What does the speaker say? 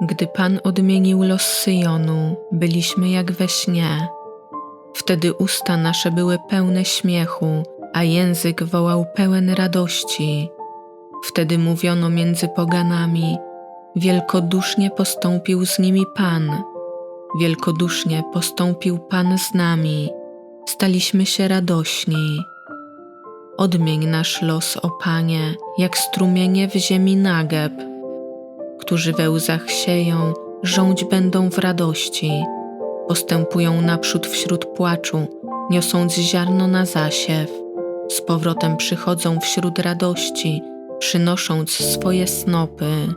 Gdy Pan odmienił los Syjonu, byliśmy jak we śnie. Wtedy usta nasze były pełne śmiechu, a język wołał pełen radości. Wtedy mówiono między poganami: Wielkodusznie postąpił z nimi Pan. Wielkodusznie postąpił Pan z nami. Staliśmy się radośni. Odmień nasz los, o Panie, jak strumienie w ziemi Nageb. Którzy we łzach sieją, rządź będą w radości. Postępują naprzód wśród płaczu, niosąc ziarno na zasiew. Z powrotem przychodzą wśród radości, przynosząc swoje snopy.